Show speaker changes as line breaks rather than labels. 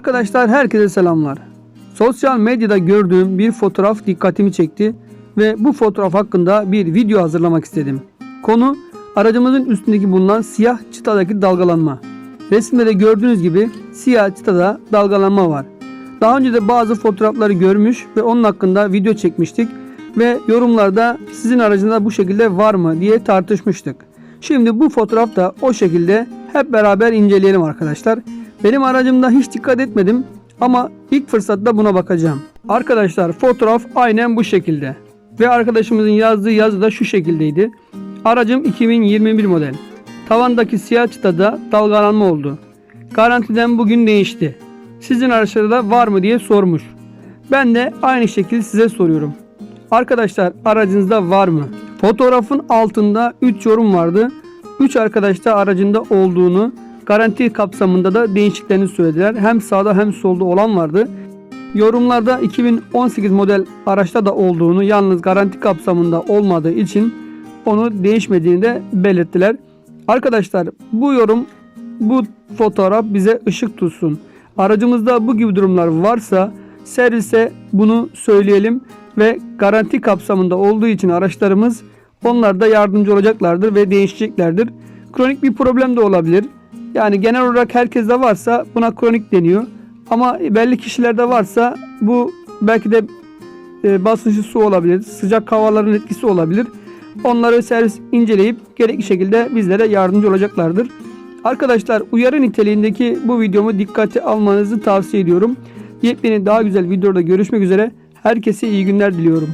Arkadaşlar herkese selamlar. Sosyal medyada gördüğüm bir fotoğraf dikkatimi çekti ve bu fotoğraf hakkında bir video hazırlamak istedim. Konu aracımızın üstündeki bulunan siyah çıtadaki dalgalanma. Resimde de gördüğünüz gibi siyah çıtada dalgalanma var. Daha önce de bazı fotoğrafları görmüş ve onun hakkında video çekmiştik ve yorumlarda sizin aracınızda bu şekilde var mı diye tartışmıştık. Şimdi bu fotoğraf da o şekilde hep beraber inceleyelim arkadaşlar. Benim aracımda hiç dikkat etmedim ama ilk fırsatta buna bakacağım. Arkadaşlar fotoğraf aynen bu şekilde. Ve arkadaşımızın yazdığı yazı da şu şekildeydi. Aracım 2021 model. Tavandaki siyah çıtada dalgalanma oldu. Garantiden bugün değişti. Sizin araçlarda var mı diye sormuş. Ben de aynı şekilde size soruyorum. Arkadaşlar aracınızda var mı? Fotoğrafın altında 3 yorum vardı. 3 arkadaş da aracında olduğunu, garanti kapsamında da değişiklerini söylediler. Hem sağda hem solda olan vardı. Yorumlarda 2018 model araçta da olduğunu yalnız garanti kapsamında olmadığı için onu değişmediğini de belirttiler. Arkadaşlar bu yorum bu fotoğraf bize ışık tutsun. Aracımızda bu gibi durumlar varsa servise bunu söyleyelim ve garanti kapsamında olduğu için araçlarımız onlar da yardımcı olacaklardır ve değişeceklerdir. Kronik bir problem de olabilir. Yani genel olarak herkeste varsa buna kronik deniyor. Ama belli kişilerde varsa bu belki de e, basınçlı su olabilir, sıcak havaların etkisi olabilir. Onları servis inceleyip gerekli şekilde bizlere yardımcı olacaklardır. Arkadaşlar uyarı niteliğindeki bu videomu dikkate almanızı tavsiye ediyorum. Yepyeni daha güzel videoda görüşmek üzere. Herkese iyi günler diliyorum.